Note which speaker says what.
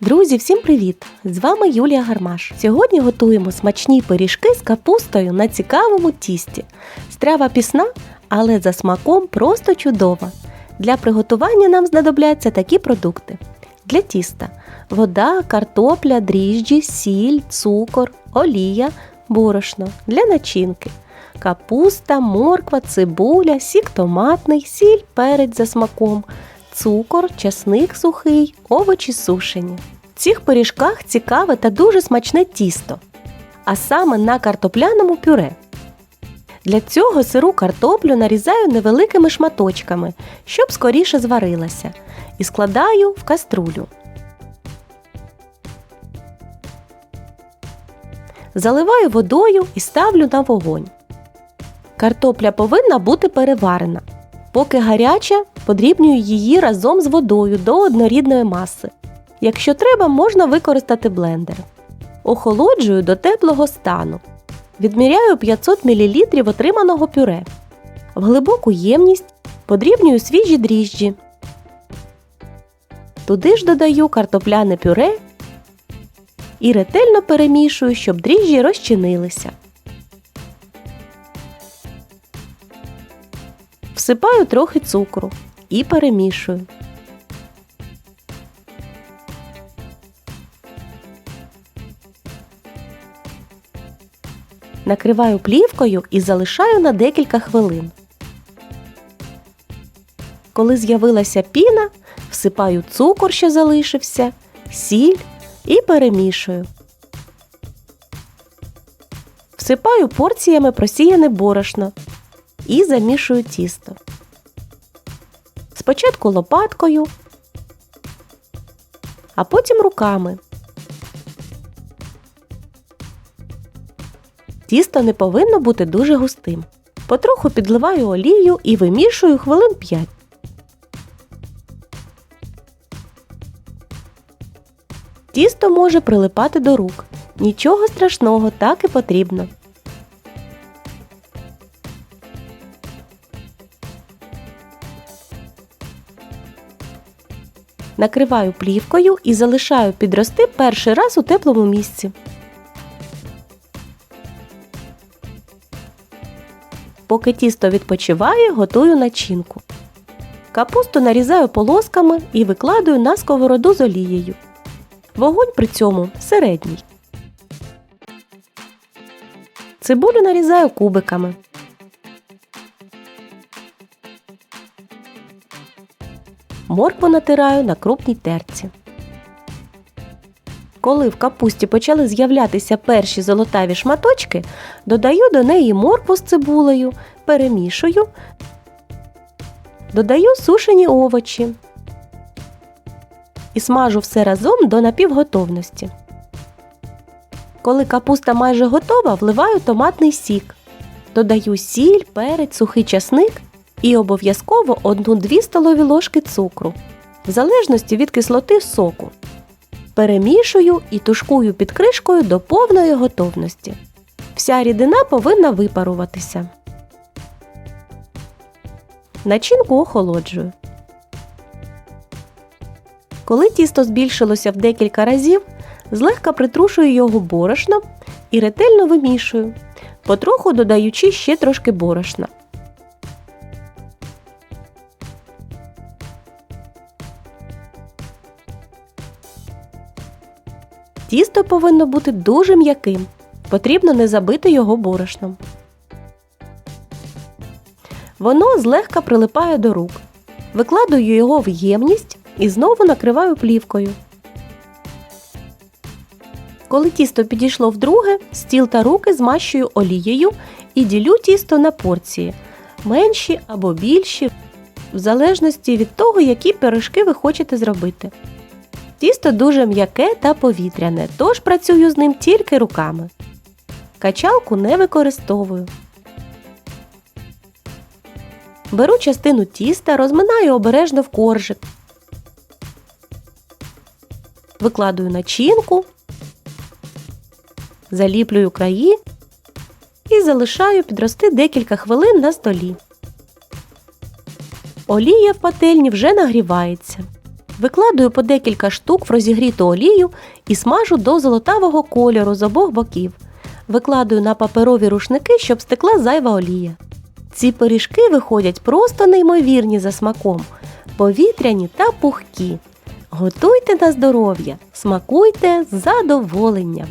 Speaker 1: Друзі, всім привіт! З вами Юлія Гармаш. Сьогодні готуємо смачні пиріжки з капустою на цікавому тісті. Страва пісна, але за смаком просто чудова. Для приготування нам знадобляться такі продукти: для тіста: вода, картопля, дріжджі, сіль, цукор, олія, борошно для начинки. Капуста, морква, цибуля, сік томатний, сіль, перець за смаком, цукор, часник сухий, овочі сушені. В цих пиріжках цікаве та дуже смачне тісто, а саме на картопляному пюре. Для цього сиру картоплю нарізаю невеликими шматочками, щоб скоріше зварилася, і складаю в каструлю. Заливаю водою і ставлю на вогонь. Картопля повинна бути переварена. Поки гаряча, подрібнюю її разом з водою до однорідної маси. Якщо треба, можна використати блендер. Охолоджую до теплого стану. Відміряю 500 мл отриманого пюре. В глибоку ємність подрібнюю свіжі дріжджі. Туди ж додаю картопляне пюре і ретельно перемішую, щоб дріжджі розчинилися. Всипаю трохи цукру і перемішую. Накриваю плівкою і залишаю на декілька хвилин. Коли з'явилася піна, всипаю цукор, що залишився, сіль і перемішую. Всипаю порціями просіяне борошно і замішую тісто. Спочатку лопаткою, а потім руками. Тісто не повинно бути дуже густим. Потроху підливаю олію і вимішую хвилин 5. Тісто може прилипати до рук. Нічого страшного, так і потрібно. Накриваю плівкою і залишаю підрости перший раз у теплому місці. Поки тісто відпочиває, готую начинку. Капусту нарізаю полосками і викладаю на сковороду з олією. Вогонь при цьому середній. Цибулю нарізаю кубиками. Моркву натираю на крупній терці. Коли в капусті почали з'являтися перші золотаві шматочки, додаю до неї моркву з цибулею, перемішую, додаю сушені овочі і смажу все разом до напівготовності. Коли капуста майже готова, вливаю томатний сік. Додаю сіль, перець, сухий часник і обов'язково 1-2 столові ложки цукру, в залежності від кислоти соку. Перемішую і тушкую під кришкою до повної готовності. Вся рідина повинна випаруватися. Начинку охолоджую. Коли тісто збільшилося в декілька разів, злегка притрушую його борошном і ретельно вимішую, потроху додаючи ще трошки борошна. Тісто повинно бути дуже м'яким. Потрібно не забити його борошном. Воно злегка прилипає до рук. Викладаю його в ємність і знову накриваю плівкою. Коли тісто підійшло вдруге, стіл та руки змащую олією і ділю тісто на порції менші або більші, в залежності від того, які пирожки ви хочете зробити. Тісто дуже м'яке та повітряне, тож працюю з ним тільки руками. Качалку не використовую. Беру частину тіста, розминаю обережно в коржик. Викладую начинку, заліплюю краї і залишаю підрости декілька хвилин на столі. Олія в пательні вже нагрівається. Викладую по декілька штук в розігріту олію і смажу до золотавого кольору з обох боків. Викладую на паперові рушники, щоб стекла зайва олія. Ці пиріжки виходять просто неймовірні за смаком, повітряні та пухкі. Готуйте на здоров'я, смакуйте з задоволенням.